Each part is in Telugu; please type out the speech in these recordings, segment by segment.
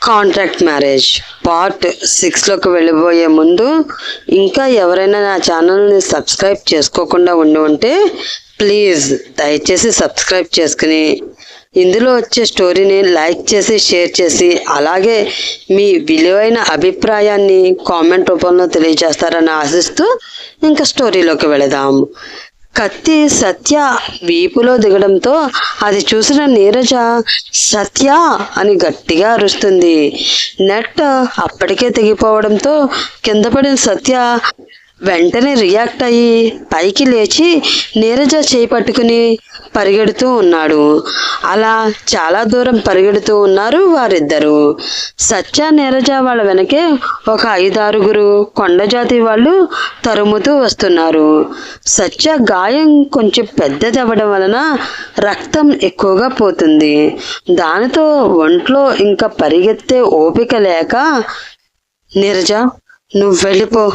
Contract marriage. పార్ట్ సిక్స్లోకి వెళ్ళిపోయే ముందు ఇంకా ఎవరైనా నా ఛానల్ని సబ్స్క్రైబ్ చేసుకోకుండా ఉండి ఉంటే ప్లీజ్ దయచేసి సబ్స్క్రైబ్ చేసుకుని ఇందులో వచ్చే స్టోరీని లైక్ చేసి షేర్ చేసి అలాగే మీ విలువైన అభిప్రాయాన్ని కామెంట్ రూపంలో తెలియజేస్తారని ఆశిస్తూ ఇంకా స్టోరీలోకి వెళదాం. కత్తి సత్య వీపులో దిగడంతో అది చూసిన నీరజ సత్య అని గట్టిగా అరుస్తుంది. నెట్ అప్పటికే తెగిపోవడంతో కింద పడిన సత్య వెంటనే రియాక్ట్ అయ్యి పైకి లేచి నీరజ చేయి పట్టుకుని పరిగెడుతూ ఉన్నాడు. అలా చాలా దూరం పరిగెడుతూ ఉన్నారు వారిద్దరు. సత్య నీరజ వాళ్ళ వెనకే ఒక ఐదారుగురు కొండజాతి వాళ్ళు తరుముతూ వస్తున్నారు. సత్య గాయం కొంచెం పెద్దది అవ్వడం వలన రక్తం ఎక్కువగా పోతుంది. దానితో ఒంట్లో ఇంకా పరిగెత్తే ఓపిక లేక నీరజ నువ్వు వెళ్ళిపో.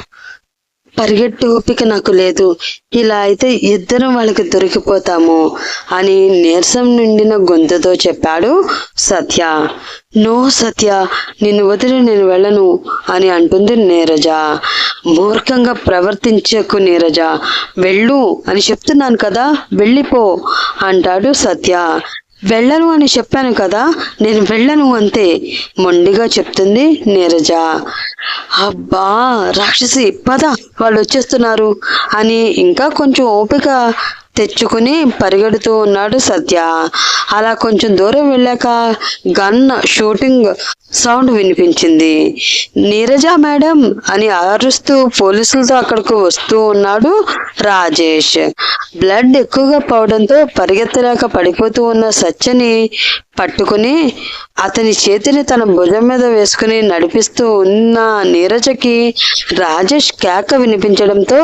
పరిగెట్టు ఓపిక నాకు లేదు. ఇలా అయితే ఇద్దరం వాళ్ళకి దొరికిపోతాము అని నీరసం నిండిన గొంతుతో చెప్పాడు సత్య. నో సత్య నిన్ను వదిలి నేను వెళ్ళను అని అంటుంది నీరజ. మూర్ఖంగా ప్రవర్తించకు నీరజ. వెళ్ళు అని చెప్తున్నాను కదా వెళ్ళిపో అంటాడు సత్య. వెళ్ళను అని చెప్పాను కదా నేను వెళ్ళను అంతే. మొండిగా చెప్తుంది నీరజ. అబ్బా రాక్షసి పద వాళ్ళు వచ్చేస్తున్నారు అని ఇంకా కొంచెం ఓపిక తెచ్చుకుని పరిగెడుతూ ఉన్నాడు సత్య. అలా కొంచెం దూరం వెళ్ళాక గన్ షూటింగ్ సౌండ్ వినిపించింది. నీరజ మేడం అని అరుస్తూ పోలీసులతో అక్కడికి వస్తూ ఉన్నాడు రాజేష్. బ్లడ్ ఎక్కువగా పోవడంతో పరిగెత్తలేక పడిపోతూ ఉన్న సత్యని పట్టుకుని అతని చేతిని తన భుజం మీద వేసుకుని నడిపిస్తూ ఉన్న నీరజకి రాజేష్ కేక వినిపించడంతో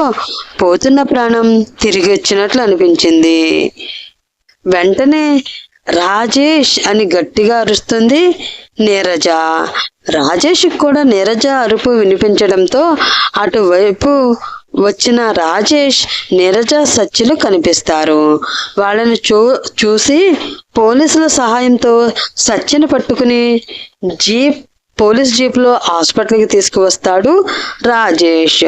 పోతున్న ప్రాణం తిరిగి వచ్చినట్లు అనిపించింది వెంటనే రాజేష్ అని గట్టిగా అరుస్తుంది నీరజ. రాజేష్ కూడా నీరజ అరుపు వినిపించడంతో అటువైపు వచ్చిన రాజేష్ నీరజ సచ్చిలు కనిపిస్తారు. వాళ్ళని చూ చూసి పోలీసుల సహాయంతో సచ్చిని పట్టుకుని జీప్ పోలీస్ జీప్లో హాస్పిటల్కి తీసుకువస్తాడు రాజేష్.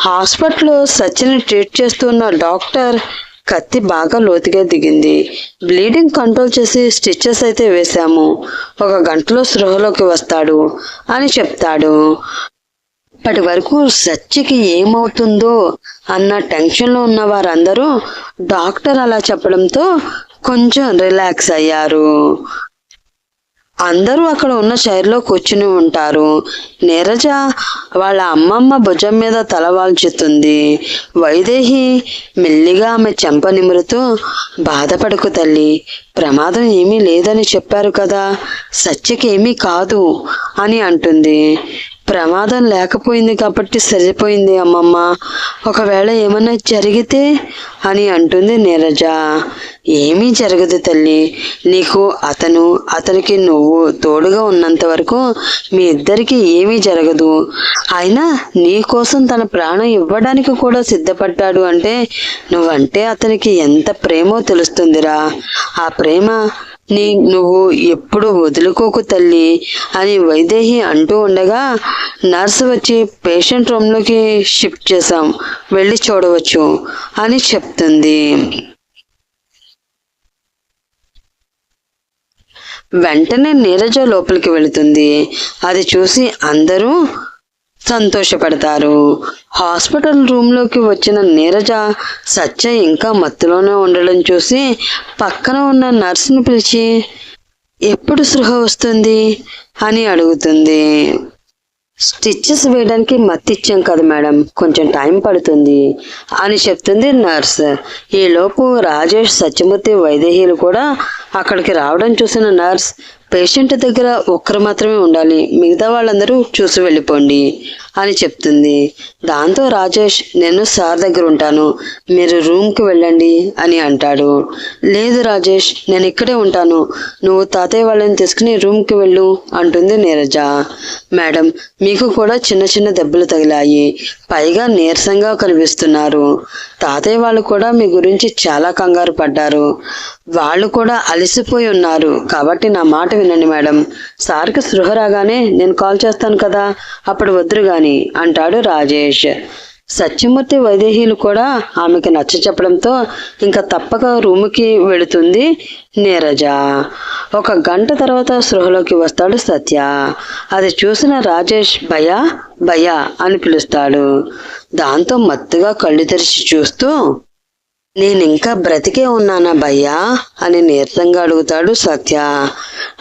హాస్పిటల్లో సచిన్ ట్రీట్ చేస్తున్న డాక్టర్ కత్తి బాగా లోతుగా దిగింది. బ్లీడింగ్ కంట్రోల్ చేసి స్టిచ్చెస్ అయితే వేశాము. ఒక గంటలో స్పృహలోకి వస్తాడు అని చెప్తాడు. ఇప్పటి వరకు సత్యకి ఏమవుతుందో అన్న టెన్షన్లో ఉన్న వారందరూ డాక్టర్ అలా చెప్పడంతో కొంచెం రిలాక్స్ అయ్యారు. అందరూ అక్కడ ఉన్న చైర్లో కూర్చుని ఉంటారు. నీరజ వాళ్ళ అమ్మమ్మ భుజం మీద తల వాల్చుతుంది. వైదేహి మెల్లిగా ఆమె చెంప నిమురుతూ బాధపడకు తల్లి ప్రమాదం ఏమీ లేదని చెప్పారు కదా సత్యకి ఏమీ కాదు అని అంటుంది. ప్రమాదం లేకపోయింది కాబట్టి సరిపోయింది అమ్మమ్మ. ఒకవేళ ఏమన్నా జరిగితే అని అంటుంది నీరజ. ఏమీ జరగదు తల్లి. నీకు అతను అతనికి నువ్వు తోడుగా ఉన్నంత వరకు మీ ఇద్దరికి ఏమీ జరగదు. అయినా నీ కోసం తన ప్రాణం ఇవ్వడానికి కూడా సిద్ధపడ్డాడు అంటే నువ్వంటే అతనికి ఎంత ప్రేమో తెలుస్తుందిరా. ఆ ప్రేమ నీ నువ్వు ఎప్పుడు వదులుకోకు తల్లి అని వైదేహి అంటూ ఉండగా నర్సు వచ్చి పేషెంట్ రూమ్లోకి షిఫ్ట్ చేశాం. వెళ్ళి చూడవచ్చు అని చెప్తుంది. వెంటనే నీరజ లోపలికి వెళుతుంది. అది చూసి అందరూ సంతోషపడతారు. హాస్పిటల్ రూమ్లోకి వచ్చిన నీరజ సత్య ఇంకా మత్తులోనే ఉండడం చూసి పక్కన ఉన్న నర్సును పిలిచి ఎప్పుడు సృహ వస్తుంది? అని అడుగుతుంది. స్టిచ్చెస్ వేయడానికి మత్తిచ్చాం కదా మేడం. కొంచెం టైం పడుతుంది అని చెప్తుంది నర్స్. ఈలోపు రాజేష్ సత్యమూర్తి వైదేహీలు కూడా అక్కడికి రావడం చూసిన నర్స్ పేషెంట్ దగ్గర ఒక్కరు మాత్రమే ఉండాలి మిగతా వాళ్ళందరూ చూసి వెళ్ళిపోండి అని చెప్తుంది. దాంతో రాజేష్ నేను సార్ దగ్గర ఉంటాను మీరు రూమ్కి వెళ్ళండి అని అంటాడు. లేదు రాజేష్ నేను ఇక్కడే ఉంటాను నువ్వు తాతయ్య వాళ్ళని తీసుకుని రూమ్కి వెళ్ళు అంటుంది నీరజ. మేడం మీకు కూడా చిన్న చిన్న దెబ్బలు తగిలాయి పైగా నీరసంగా కనిపిస్తున్నారు. తాతయ్య వాళ్ళు కూడా మీ గురించి చాలా కంగారు పడ్డారు. వాళ్ళు కూడా అలసిపోయి ఉన్నారు. కాబట్టి నా మాట వినండి మేడం. సార్కి స్పృహ రాగానే నేను కాల్ చేస్తాను కదా అప్పుడు వద్దురు గాని అంటాడు రాజేష్. సత్యమూర్తి వైదేహీలు కూడా ఆమెకి నచ్చ చెప్పడంతో ఇంకా తప్పక రూముకి వెళుతుంది నీరజ. ఒక గంట తర్వాత సృహలోకి వస్తాడు సత్య. అది చూసిన రాజేష్ భయ భయ అని పిలుస్తాడు. దాంతో మత్తుగా కళ్ళు తెరిచి చూస్తూ నేను ఇంకా బ్రతికే ఉన్నానా భయ్యా? అని నీరసంగా అడుగుతాడు సత్య.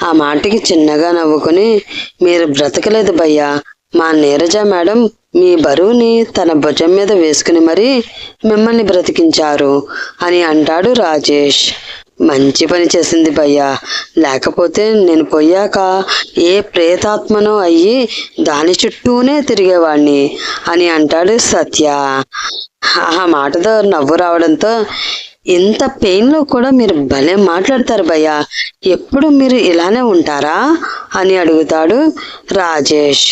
ఆ మాటకి చిన్నగా నవ్వుకుని మీరు బ్రతకలేదు భయ్యా. మా నీరజ మేడం మీ బరువుని తన భుజం మీద వేసుకుని మరీ మిమ్మల్ని బ్రతికించారు అని అంటాడు రాజేష్. మంచి పని చేసింది భయ్యా. లేకపోతే నేను పోయాక ఏ ప్రేతాత్మనో అయ్యి దాని చుట్టూనే తిరిగేవాణ్ణి అని అంటాడు సత్య. ఆ మాటతో నవ్వు రావడంతో ఇంత పెయిన్లో కూడా మీరు భలే మాట్లాడతారు భయ్యా. ఎప్పుడు మీరు ఇలానే ఉంటారా అని అడుగుతాడు రాజేష్.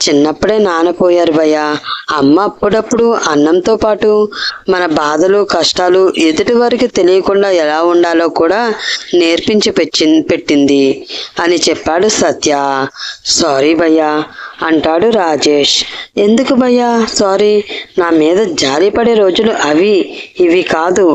చిన్నప్పుడే నానపోయారు భయ్యా. అమ్మ అప్పుడప్పుడు అన్నంతో పాటు మన బాధలు కష్టాలు ఎదుటి వారికి తెలియకుండా ఎలా ఉండాలో కూడా నేర్పించి పెచ్చి పెట్టింది అని చెప్పాడు సత్య. సారీ భయ్యా అంటాడు రాజేష్. ఎందుకు భయ్యా సారీ? నా మీద జాలి పడే రోజులు అవి ఇవి కాదు.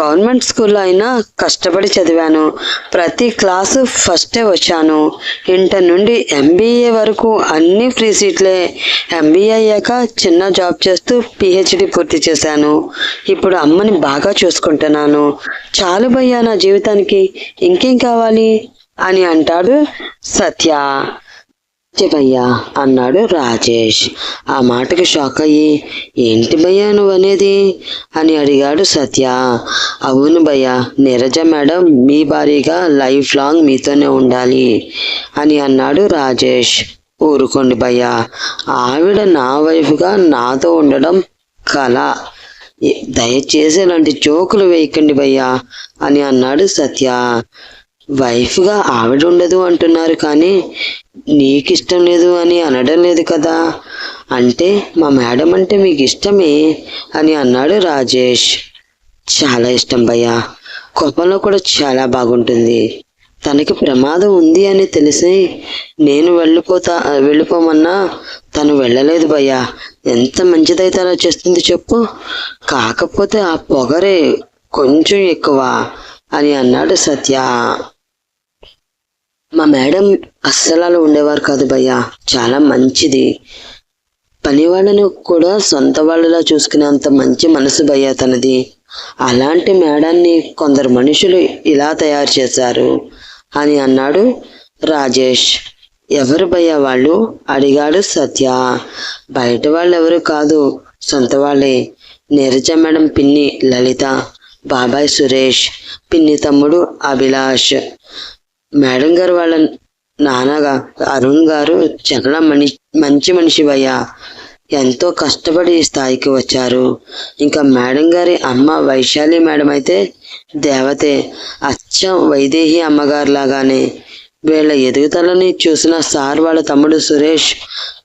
గవర్నమెంట్ స్కూల్లో అయినా కష్టపడి చదివాను. ప్రతి క్లాసు ఫస్టే వచ్చాను. ఇంటర్ నుండి ఎంబీఏ వరకు అన్ని ఫ్రీ సీట్లే. ఎంబీఏ అయ్యాక చిన్న జాబ్ చేస్తూ పిహెచ్డి పూర్తి చేశాను. ఇప్పుడు అమ్మని బాగా చూసుకుంటున్నాను. చాలు భయ్యా నా జీవితానికి. ఇంకేం కావాలి? అని అంటాడు సత్య. భయ్యా అన్నాడు రాజేష్. ఆ మాటకి షాక్ అయ్యి ఏంటి భయ్యా నువ్వు అనేది అని అడిగాడు సత్య. అవును భయ్యా నీరజ మేడం మీ భారీగా లైఫ్ లాంగ్ మీతోనే ఉండాలి అని అన్నాడు రాజేష్. ఊరుకోండి భయ్యా ఆవిడ నా వైఫ్గా నాతో ఉండడం కళ దయచేసి ఇలాంటి జోకులు వేయకండి భయ్యా అని అన్నాడు సత్య. వైఫ్గా ఆవిడ ఉండదు అంటున్నారు కానీ నీకు ఇష్టం లేదు అని అనడం లేదు కదా. అంటే మా మేడం అంటే మీకు ఇష్టమే అని అన్నాడు రాజేష్. చాలా ఇష్టం భయ్యా. కోపంలో కూడా చాలా బాగుంటుంది. తనకి ప్రమాదం ఉంది అని తెలిసి నేను వెళ్ళిపోతా వెళ్ళిపోమన్నా తను వెళ్ళలేదు భయ్యా. ఎంత మంచిదైతే అలా చేస్తుంది చెప్పు. కాకపోతే ఆ పొగరే కొంచెం ఎక్కువ అని అన్నాడు సత్య. మా మేడం అస్సలు ఉండేవారు కాదు భయ్యా. చాలా మంచిది. పనివాళ్ళని కూడా సొంత వాళ్ళలా చూసుకునేంత మంచి మనసు భయ్యా తనది. అలాంటి మేడాన్ని కొందరు మనుషులు ఇలా తయారు చేశారు. అని అన్నాడు రాజేష్. ఎవరు భయ్యా వాళ్ళు? అడిగాడు సత్య. బయట వాళ్ళు ఎవరు కాదు. సొంత వాళ్ళే. నీరజ మేడం పిన్ని లలిత బాబాయ్ సురేష్ పిన్ని తమ్ముడు అభిలాష్. మేడం గారు వాళ్ళ నాన్నగా అరుణ్ గారు చాలా మని మంచి మనిషి భయ్యా ఎంతో కష్టపడి ఈ స్థాయికి వచ్చారు. ఇంకా మేడం గారి అమ్మ వైశాలి మేడం అయితే దేవతే. అచ్చం వైదేహి అమ్మగారు లాగానే వీళ్ళ ఎదుగుదలని చూసిన సార్ వాళ్ళ తమ్ముడు సురేష్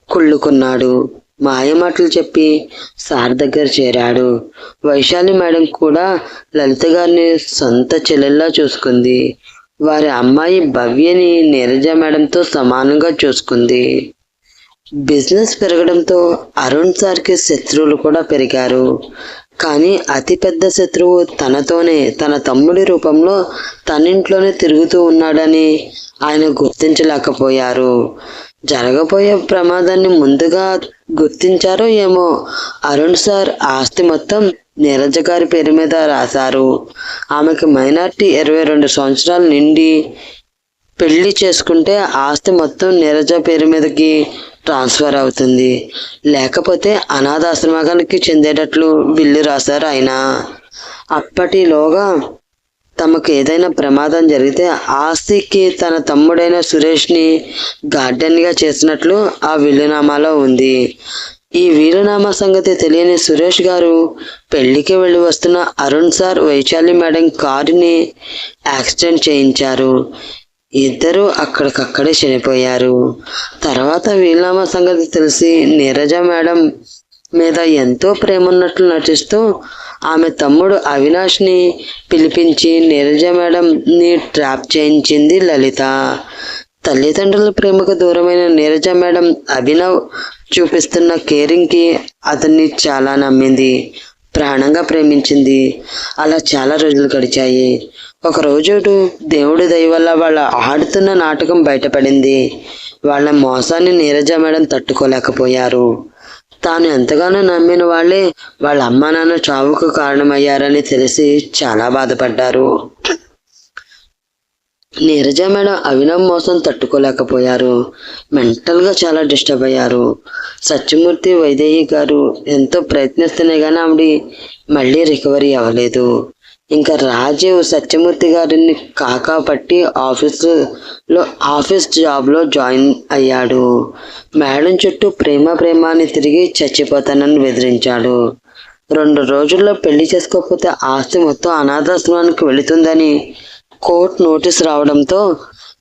కుళ్ళుకున్నాడు. మాయమాటలు చెప్పి సార్ దగ్గర చేరాడు. వైశాలి మేడం కూడా లలిత గారిని సొంత చెల్లెల్లా చూసుకుంది. వారి అమ్మాయి భవ్యని నీరజ మేడంతో సమానంగా చూసుకుంది. బిజినెస్ పెరగడంతో అరుణ్ సార్కి శత్రువులు కూడా పెరిగారు. కానీ అతిపెద్ద శత్రువు తనతోనే తన తమ్ముడి రూపంలో తనింట్లోనే తిరుగుతూ ఉన్నాడని ఆయన గుర్తించలేకపోయారు. జరగబోయే ప్రమాదాన్ని ముందుగా గుర్తించారో ఏమో అరుణ్ సార్ ఆస్తి మొత్తం నీరజ గారి పేరు మీద రాశారు. ఆమెకు మైనార్టీ ఇరవై రెండు సంవత్సరాలు నిండి పెళ్ళి చేసుకుంటే ఆస్తి మొత్తం నీరజ పేరు మీదకి ట్రాన్స్ఫర్ అవుతుంది. లేకపోతే అనాథాశ్రమానికి చెందేటట్లు బిల్లు రాశారు ఆయన. అప్పటిలోగా తమకు ఏదైనా ప్రమాదం జరిగితే ఆస్తికి తన తమ్ముడైన సురేష్ని గార్డెన్గా చేసినట్లు ఆ విల్లునామాలో ఉంది. ఈ వీలునామా సంగతి తెలియని సురేష్ గారు పెళ్ళికి వెళ్ళి వస్తున్న అరుణ్ సార్ వైశాలి మేడం కారుని యాక్సిడెంట్ చేయించారు. ఇద్దరు అక్కడికక్కడే చనిపోయారు. తర్వాత వీలునామా సంగతి తెలిసి నీరజ మేడం మీద ఎంతో ప్రేమ ఉన్నట్లు నటిస్తూ ఆమె తమ్ముడు అవినాష్ని పిలిపించి నీరజ మేడంని ట్రాప్ చేయించింది లలిత. తల్లిదండ్రుల ప్రేమకు దూరమైన నీరజ మేడం అభినవ్ చూపిస్తున్న కేరింగ్కి అతన్ని చాలా నమ్మింది. ప్రాణంగా ప్రేమించింది. అలా చాలా రోజులు గడిచాయి. ఒక రోజు దేవుడి దయ వల్ల వాళ్ళ ఆడుతున్న నాటకం బయటపడింది. వాళ్ళ మోసాన్ని నీరజ మేడం తట్టుకోలేకపోయారు. తాను ఎంతగానో నమ్మిన వాళ్ళే వాళ్ళ అమ్మా నాన్న చావుకు కారణమయ్యారని తెలిసి చాలా బాధపడ్డారు. నీరజ మేడం అవినవ్ మోసం తట్టుకోలేకపోయారు. మెంటల్గా చాలా డిస్టర్బ్ అయ్యారు. సత్యమూర్తి వైదేహి గారు ఎంతో ప్రయత్నిస్తేనే కానీ ఆవిడ మళ్ళీ రికవరీ అవ్వలేదు. ఇంకా రాజీవ్ సత్యమూర్తి గారిని కాకా పట్టి ఆఫీసులో ఆఫీస్ జాబ్లో జాయిన్ అయ్యాడు. మేడం చుట్టూ ప్రేమ ప్రేమ అని తిరిగి చచ్చిపోతానని బెదిరించాడు. రెండు రోజుల్లో పెళ్ళి చేసుకోకపోతే ఆస్తి మొత్తం అనాథాశ్రమానికి వెళుతుందని కోర్టు నోటీస్ రావడంతో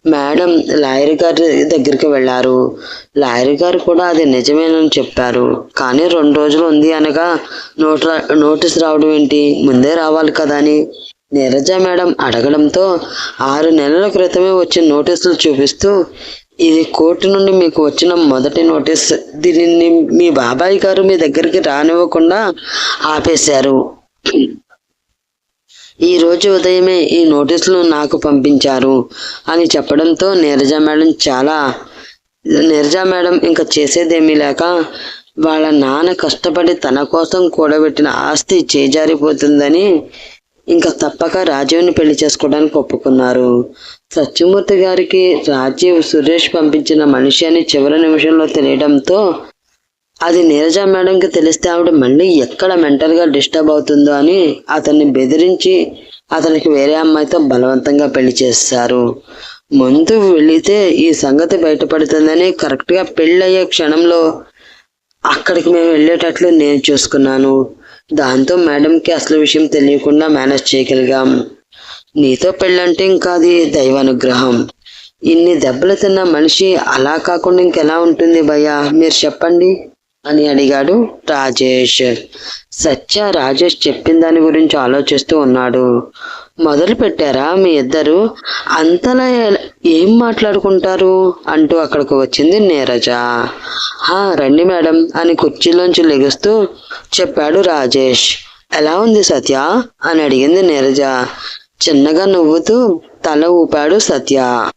మేడం లాయర్ గారి దగ్గరికి వెళ్ళారు. లాయర్ గారు కూడా అది నిజమేనని చెప్పారు. కానీ రెండు రోజులు ఉంది అనగా నోట నోటీస్ రావడం ఏంటి? ముందే రావాలి కదా అని. నీరజ మేడం అడగడంతో ఆరు నెలల క్రితమే వచ్చిన నోటీసులు చూపిస్తూ ఇది కోర్టు నుండి మీకు వచ్చిన మొదటి నోటీస్. దీనిని మీ బాబాయ్ గారు మీ దగ్గరికి రానివ్వకుండా ఆపేశారు. ఈ రోజు ఉదయమే ఈ నోటీసులు నాకు పంపించారు అని చెప్పడంతో నీరజ మేడం చాలా నీరజ మేడం ఇంకా చేసేదేమీ లేక వాళ్ళ నాన్న కష్టపడి తన కోసం కూడబెట్టిన ఆస్తి చేజారిపోతుందని ఇంకా తప్పక రాజీవ్ని పెళ్ళి చేసుకోవడానికి ఒప్పుకున్నారు. సత్యమూర్తి గారికి రాజీవ్ సురేష్ పంపించిన మనిషి అని చివరి నిమిషంలో తెలియడంతో అది నీరజ మేడంకి తెలిస్తే ఆవిడ మళ్ళీ ఎక్కడ మెంటల్గా డిస్టర్బ్ అవుతుందో అని అతన్ని బెదిరించి అతనికి వేరే అమ్మాయితో బలవంతంగా పెళ్ళి చేస్తారు. ముందు వెళితే ఈ సంగతి బయటపడుతుందని కరెక్ట్గా పెళ్ళయ్యే క్షణంలో అక్కడికి మేము వెళ్ళేటట్లు నేను చూసుకున్నాను. దాంతో మేడంకి అసలు విషయం తెలియకుండా మేనేజ్ చేయగలిగాం. నీతో పెళ్ళంటే ఇంకా అది దైవానుగ్రహం. ఇన్ని దెబ్బలు తిన్న మనిషి అలా కాకుండా ఇంకెలా ఉంటుంది భయ్యా? మీరు చెప్పండి. అని అడిగాడు రాజేష్. సత్య రాజేష్ చెప్పిన దాని గురించి ఆలోచిస్తూ ఉన్నాడు. మొదలు పెట్టారా మీ ఇద్దరు? అంతలా ఏం మాట్లాడుకుంటారు? అంటూ అక్కడికి వచ్చింది నీరజ. రండి మేడం అని కుర్చీలోంచి లెగుస్తూ చెప్పాడు రాజేష్. ఎలా ఉంది సత్య? అని అడిగింది నీరజ. చిన్నగా నవ్వుతూ తల ఊపాడు సత్య.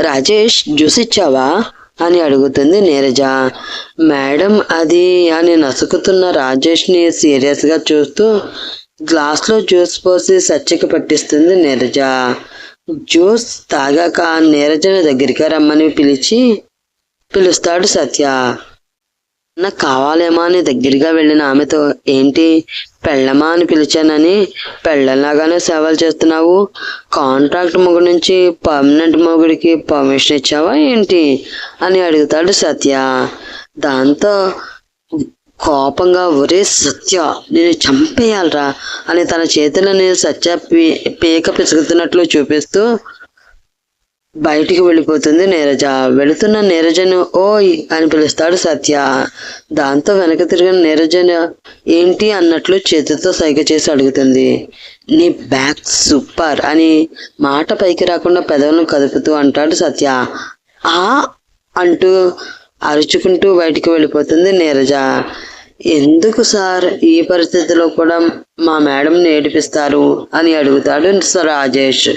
రాజేష్ జ్యూస్ ఇచ్చావా? అని అడుగుతుంది నీరజ. మేడం అది అని నసుకుతున్న రాజేష్ని సీరియస్గా చూస్తూ గ్లాస్లో జ్యూస్ పోసి సత్యకి పట్టిస్తుంది నీరజ. జ్యూస్ తాగాక నీరజని దగ్గరికి రమ్మని పిలిచి పిలుస్తాడు సత్య. నాకు కావాలేమో అని దగ్గరగా వెళ్ళిన ఆమెతో ఏంటి? పెళ్ళమా అని పిలిచానని పెళ్ళలాగానే సేవలు చేస్తున్నావు. కాంట్రాక్ట్ మొగుడు నుంచి పర్మనెంట్ మొగుడికి పర్మిషన్ ఇచ్చావా ఏంటి అని అడుగుతాడు సత్య. దాంతో కోపంగా ఒరే సత్య నేను చంపేయాలరా అని తన చేతులని సత్య పీ- పీక పిసుకుతున్నట్లు చూపిస్తూ బయటికి వెళ్ళిపోతుంది నీరజ. వెళుతున్న నీరజను ఓయ్ అని పిలుస్తాడు సత్య. దాంతో వెనక తిరిగిన నీరజను ఏంటి అన్నట్లు చేతితో సైగ చేసి అడుగుతుంది. నీ బ్యాగ్ సూపర్ అని మాట పైకి రాకుండా పెదవులను కదుపుతూ అంటాడు సత్య. ఆ! అంటూ అరుచుకుంటూ బయటికి వెళ్ళిపోతుంది నీరజ. ఎందుకు సార్ ఈ పరిస్థితిలో కూడా మా మేడంని ఏడిపిస్తారు అని అడుగుతాడు రాజేష్.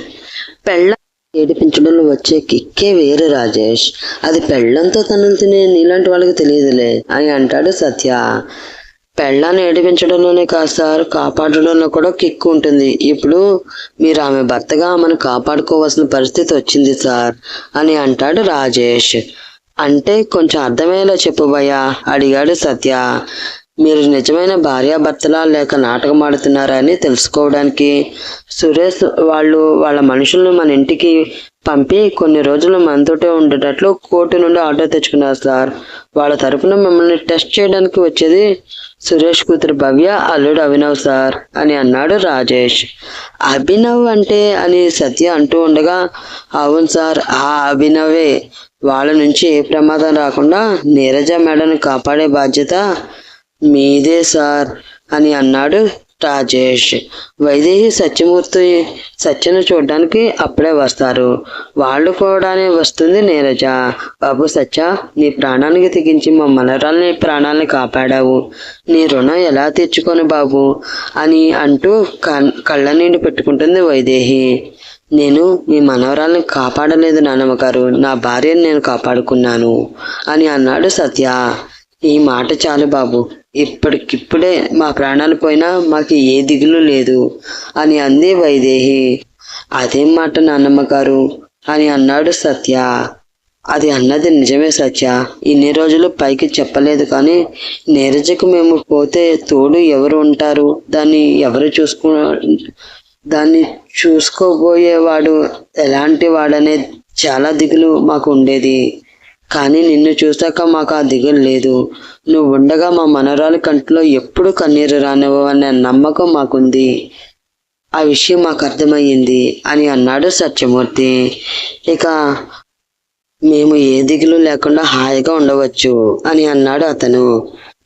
పెళ్ళ ఏడిపించడంలో వచ్చే కిక్కే వేరు రాజేష్. అది పెళ్ళంతో తనను తినే నీలాంటి వాళ్ళకి తెలియదులే. అని అంటాడు సత్య. పెళ్ళాన్ని ఏడిపించడంలోనే కాదు సార్ కాపాడడంలో కూడా కిక్ ఉంటుంది. ఇప్పుడు మీరు ఆమె భర్తగా ఆమెను కాపాడుకోవాల్సిన పరిస్థితి వచ్చింది సార్ అని అంటాడు రాజేష్. అంటే కొంచెం అర్థమయ్యేలా చెప్పు భయ్యా అడిగాడు సత్య. మీరు నిజమైన భార్యాభర్తలా లేక నాటకం ఆడుతున్నారా అని తెలుసుకోవడానికి సురేష్ వాళ్ళు వాళ్ళ మనుషులను మన ఇంటికి పంపి కొన్ని రోజులు మనతోటే ఉండేటట్లు కోర్టు నుండి ఆర్డర్ తెచ్చుకున్నారు సార్. వాళ్ళ తరఫున మిమ్మల్ని టెస్ట్ చేయడానికి వచ్చేది సురేష్ కూతురు భవ్య అల్లుడు అభినవ్ సార్ అని అన్నాడు రాజేష్. అభినవ్ అంటే అని సత్య అంటూ ఉండగా అవును సార్ ఆ అభినవే. వాళ్ళ నుంచి ఏ ప్రమాదం రాకుండా నీరజ మేడను కాపాడే బాధ్యత మీదే సార్ అని అన్నాడు రాజేష్. వైదేహి సత్యమూర్తి సత్యను చూడడానికి అప్పుడే వస్తారు. వాళ్ళు కూడానే వస్తుంది నీరజ. బాబు సత్య నీ ప్రాణానికి తెగించి మా మనరాల్ని ప్రాణాలని కాపాడావు. నీ రుణం ఎలా తీర్చుకొని బాబు? అని అంటూ కళ్ళ నీళ్ళు పెట్టుకుంటుంది వైదేహి. నేను మీ మనవరాల్ని కాపాడలేదు నాన్నమ్మ గారు. నా భార్యను నేను కాపాడుకున్నాను అని అన్నాడు సత్య. ఈ మాట చాలు బాబు. ఇప్పటికిప్పుడే మా ప్రాణాలు పోయినా మాకు ఏ దిగులు లేదు అని అంది వైదేహి. అదేం మాట నాన్నమ్మ గారు అని అన్నాడు సత్య. అది అన్నది నిజమే సత్య. ఇన్ని రోజులు పైకి చెప్పలేదు కానీ నీరజకు మేము పోతే తోడు ఎవరు ఉంటారు? దాన్ని ఎవరు చూసుకు దాన్ని చూసుకోబోయేవాడు ఎలాంటి వాడనే చాలా దిగులు మాకు ఉండేది. కానీ నిన్ను చూశాక మాకు ఆ దిగులు లేదు. నువ్వు ఉండగా మా మనరాలి కంటిలో ఎప్పుడు కన్నీరు రానివ్వు అనే నమ్మకం మాకుంది. ఆ విషయం మాకు అర్థమయ్యింది అని అన్నాడు సత్యమూర్తి. ఇక మేము ఏ దిగులు లేకుండా హాయిగా ఉండవచ్చు అని అన్నాడు అతను.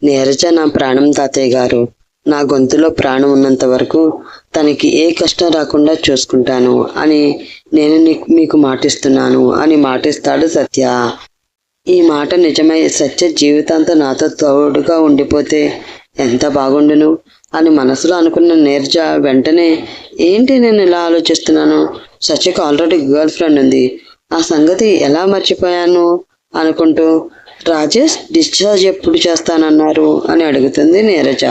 నీరజ నా ప్రాణం తాతయ్య గారు. నా గొంతులో ప్రాణం ఉన్నంత వరకు తనకి ఏ కష్టం రాకుండా చూసుకుంటాను అని నేను నీకు మీకు మాటిస్తున్నాను అని మాటిస్తాడు సత్య. ఈ మాట నిజమై సత్య జీవితాంతం నాతో తోడుగా ఉండిపోతే ఎంత బాగుండును? అని మనసులో అనుకున్న నీరజ వెంటనే ఏంటి నేను ఇలా ఆలోచిస్తున్నాను? సత్యకు ఆల్రెడీ గర్ల్ ఫ్రెండ్ ఉంది. ఆ సంగతి ఎలా మర్చిపోయాను? అనుకుంటూ రాజేష్ డిశ్చార్జ్ ఎప్పుడు చేస్తానన్నారు? అని అడుగుతుంది నీరజ.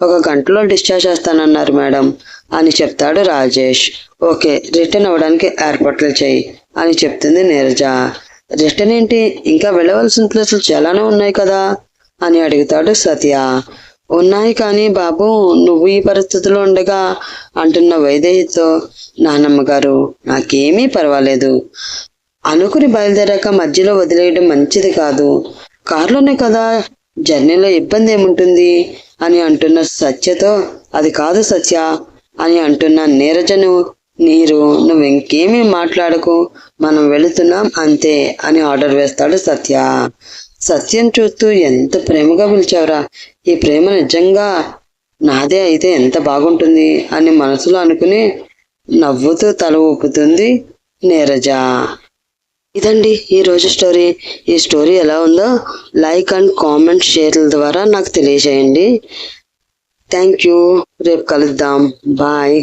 ఒక గంటలో డిశ్చార్జ్ చేస్తానన్నారు మేడం అని చెప్తాడు రాజేష్. ఓకే రిటర్న్ అవ్వడానికి ఏర్పాట్లు చేయి అని చెప్తుంది నీరజ. రిటర్న్ ఏంటి? ఇంకా వెళ్ళవలసిన ప్లేసులు చాలానే ఉన్నాయి కదా? అని అడుగుతాడు సత్య. ఉన్నాయి కానీ బాబు నువ్వు ఈ పరిస్థితిలో ఉండగా అంటున్న వైదేహితో నానమ్మ గారు నాకేమీ పర్వాలేదు. అనుకుని బయలుదేరాక మధ్యలో వదిలేయడం మంచిది కాదు. కారులోనే కదా? జర్నీలో ఇబ్బంది ఏముంటుంది? అని అంటున్న సత్యతో అది కాదు సత్య అని అంటున్న నీరజను నీరు నువ్వు ఇంకేమీ మాట్లాడకు. మనం వెళుతున్నాం అంతే అని ఆర్డర్ వేస్తాడు సత్య. సత్యం చూస్తూ ఎంత ప్రేమగా పిలిచావురా? ఈ ప్రేమ నిజంగా నాదే అయితే ఎంత బాగుంటుంది అని మనసులో అనుకుని నవ్వుతూ తల ఊపుతుంది నీరజ. ఇదండి ఈ రోజు స్టోరీ. ఈ స్టోరీ ఎలా ఉందో లైక్ అండ్ కామెంట్ షేర్ల ద్వారా నాకు తెలియజేయండి. Thank you. రేపు కలుద్దాం. బాయ్.